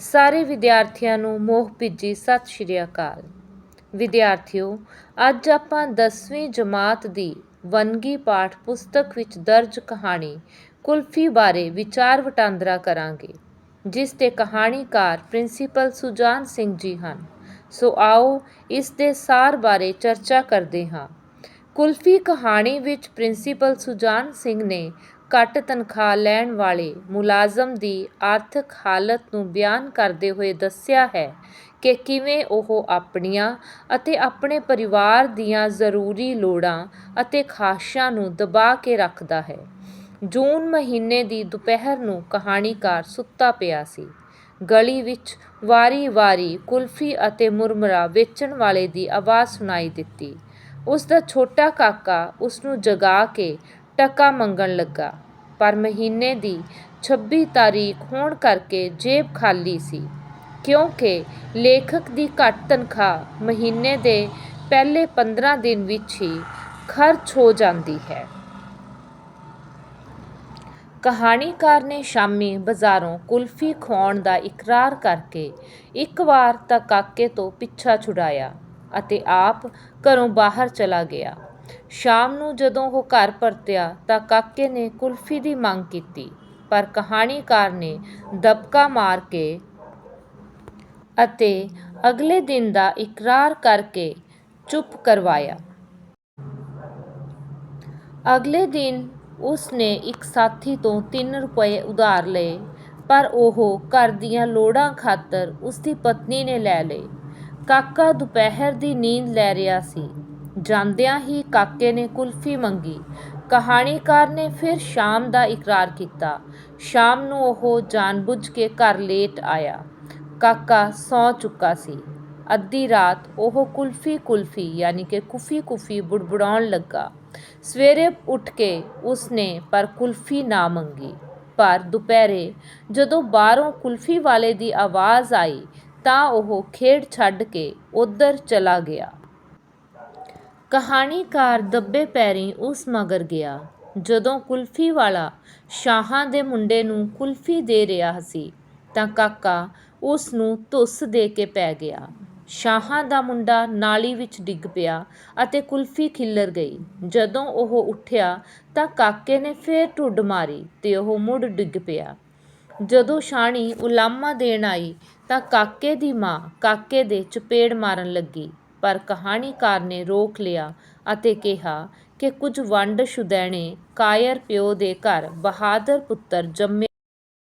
ਸਾਰੇ ਵਿਦਿਆਰਥੀਆਂ ਨੂੰ ਮੋਹ ਭਿੱਜੀ ਸਤਿ ਸ਼੍ਰੀ ਅਕਾਲ। ਵਿਦਿਆਰਥੀਓ, ਅੱਜ ਆਪਾਂ 10ਵੀਂ ਜਮਾਤ ਦੀ ਵੰਨਗੀ ਪਾਠ ਪੁਸਤਕ ਵਿੱਚ ਦਰਜ ਕਹਾਣੀ ਕੁਲਫੀ ਬਾਰੇ ਵਿਚਾਰ ਵਟਾਂਦਰਾ ਕਰਾਂਗੇ, ਜਿਸ ਦੇ ਕਹਾਣੀਕਾਰ ਪ੍ਰਿੰਸੀਪਲ ਸੁਜਾਨ ਸਿੰਘ ਜੀ ਹਨ। ਸੋ ਆਓ ਇਸ ਦੇ ਸਾਰ ਬਾਰੇ ਚਰਚਾ ਕਰਦੇ ਹਾਂ। ਕੁਲਫੀ ਕਹਾਣੀ ਵਿੱਚ ਪ੍ਰਿੰਸੀਪਲ ਸੁਜਾਨ ਸਿੰਘ ਨੇ ਘੱਟ ਤਨਖਾਹ ਲੈਣ ਵਾਲੇ ਮੁਲਾਜ਼ਮ ਦੀ ਆਰਥਿਕ ਹਾਲਤ ਨੂੰ ਬਿਆਨ ਕਰਦੇ ਹੋਏ ਦੱਸਿਆ ਹੈ ਕਿ ਕਿਵੇਂ ਉਹ ਆਪਣੀਆਂ ਅਤੇ ਆਪਣੇ ਪਰਿਵਾਰ ਦੀਆਂ ਜ਼ਰੂਰੀ ਲੋੜਾਂ ਅਤੇ ਖਾਹਿਸ਼ਾਂ ਨੂੰ ਦਬਾ ਕੇ ਰੱਖਦਾ ਹੈ। ਜੂਨ ਮਹੀਨੇ ਦੀ ਦੁਪਹਿਰ ਨੂੰ ਕਹਾਣੀਕਾਰ ਸੁੱਤਾ ਪਿਆ ਸੀ। ਗਲੀ ਵਿੱਚ ਵਾਰੀ-ਵਾਰੀ ਕੁਲਫੀ ਅਤੇ ਮੁਰਮਰਾ ਵੇਚਣ ਵਾਲੇ ਦੀ ਆਵਾਜ਼ ਸੁਣਾਈ ਦਿੱਤੀ। ਉਸ ਦਾ ਛੋਟਾ ਕਾਕਾ ਉਸ ਨੂੰ ਜਗਾ ਕੇ ਟਕਾ ਮੰਗਣ ਲੱਗਾ। ਪਰ ਮਹੀਨੇ ਦੀ 26 ਤਾਰੀਖ ਹੋਣ ਕਰਕੇ ਜੇਬ ਖਾਲੀ ਸੀ, ਕਿਉਂਕਿ ਲੇਖਕ ਦੀ ਘੱਟ ਤਨਖਾਹ ਮਹੀਨੇ ਦੇ ਪਹਿਲੇ 15 ਦਿਨ ਵਿੱਚ ਹੀ ਖਰਚ ਹੋ ਜਾਂਦੀ ਹੈ। ਕਹਾਣੀਕਾਰ ਨੇ ਸ਼ਾਮੀ ਬਾਜ਼ਾਰੋਂ ਕੁਲਫੀ ਖਵਾਉਣ ਦਾ ਇਕਰਾਰ ਕਰਕੇ ਇੱਕ ਵਾਰ ਤਾਂ ਕਾਕੇ ਤੋਂ ਪਿੱਛਾ ਛੁਡਾਇਆ ਅਤੇ ਆਪ ਘਰੋਂ ਬਾਹਰ ਚਲਾ ਗਿਆ। ਸ਼ਾਮ ਨੂੰ ਜਦੋਂ ਉਹ ਘਰ ਪਰਤਿਆ ਤਾਂ ਕਾਕੇ ਨੇ ਕੁਲਫੀ ਦੀ ਮੰਗ ਕੀਤੀ, ਪਰ ਕਹਾਣੀਕਾਰ ਨੇ ਦਬਕਾ ਮਾਰ ਕੇ ਅਤੇ ਅਗਲੇ ਦਿਨ ਦਾ ਇਕਰਾਰ ਕਰਕੇ ਚੁੱਪ ਕਰਵਾਇਆ। ਅਗਲੇ ਦਿਨ ਉਸ ਨੇ ਇੱਕ ਸਾਥੀ ਤੋਂ ਤਿੰਨ ਰੁਪਏ ਉਧਾਰ ਲਏ, ਪਰ ਉਹ ਘਰ ਦੀਆਂ ਲੋੜਾਂ ਖਾਤਰ ਉਸ ਦੀ ਪਤਨੀ ਨੇ ਲੈ ਲਏ। ਕਾਕਾ ਦੁਪਹਿਰ ਦੀ ਨੀਂਦ ਲੈ ਰਿਹਾ ਸੀ। ਜਾਂਦਿਆਂ ਹੀ ਕਾਕੇ ਨੇ ਕੁਲਫੀ ਮੰਗੀ। ਕਹਾਣੀਕਾਰ ਨੇ ਫਿਰ ਸ਼ਾਮ ਦਾ ਇਕਰਾਰ ਕੀਤਾ। ਸ਼ਾਮ ਨੂੰ ਉਹ ਜਾਣਬੁੱਝ ਕੇ ਘਰ ਲੇਟ ਆਇਆ। ਕਾਕਾ ਸੌਂ ਚੁੱਕਾ ਸੀ। ਅੱਧੀ ਰਾਤ ਉਹ ਕੁਲਫੀ ਕੁਲਫੀ ਯਾਨੀ ਕਿ ਕੁਫੀ ਕੁਫੀ ਬੁੜਬੁੜਾਉਣ ਲੱਗਾ। ਸਵੇਰੇ ਉੱਠ ਕੇ ਉਸਨੇ ਪਰ ਕੁਲਫੀ ਨਾ ਮੰਗੀ। ਪਰ ਦੁਪਹਿਰੇ ਜਦੋਂ ਬਾਹਰੋਂ ਕੁਲਫੀ ਵਾਲੇ ਦੀ ਆਵਾਜ਼ ਆਈ ਤਾਂ ਉਹ ਖੇਡ ਛੱਡ ਕੇ ਉਧਰ ਚਲਾ ਗਿਆ। ਕਹਾਣੀਕਾਰ ਦੱਬੇ ਪੈਰੀਂ ਉਸ ਮਗਰ ਗਿਆ, ਜਦੋਂ ਕੁਲਫੀ ਵਾਲਾ ਸ਼ਾਹਾਂ ਦੇ ਮੁੰਡੇ ਨੂੰ ਕੁਲਫੀ ਦੇ ਰਿਹਾ ਸੀ, ਤਾਂ ਕਾਕਾ ਉਸ ਨੂੰ ਧੁੱਸ ਦੇ ਕੇ ਪੈ ਗਿਆ। ਸ਼ਾਹਾਂ ਦਾ ਮੁੰਡਾ ਨਾਲੀ ਵਿੱਚ ਡਿੱਗ ਪਿਆ ਅਤੇ ਕੁਲਫੀ ਖਿੱਲਰ ਗਈ। ਜਦੋਂ ਉਹ ਉੱਠਿਆ, ਤਾਂ ਕਾਕੇ ਨੇ ਫੇਰ ਢੁੱਡ ਮਾਰੀ ਤੇ ਉਹ ਮੁੜ ਡਿੱਗ ਪਿਆ। ਜਦੋਂ ਸ਼ਾਣੀ ਉਲਾਮਾ ਦੇਣ ਆਈ, ਤਾਂ ਕਾਕੇ ਦੀ ਮਾਂ ਕਾਕੇ ਦੇ ਚਪੇੜ ਮਾਰਨ ਲੱਗੀ। ਪਰ ਕਹਾਣੀਕਾਰ ਨੇ ਰੋਕ ਲਿਆ ਅਤੇ ਕਿਹਾ ਕਿ ਕੁਝ ਵੰਡ ਸ਼ੁਦੈਣੇ ਕਾਇਰ ਪਿਓ ਦੇ ਘਰ ਬਹਾਦਰ ਪੁੱਤਰ ਜੰਮੇ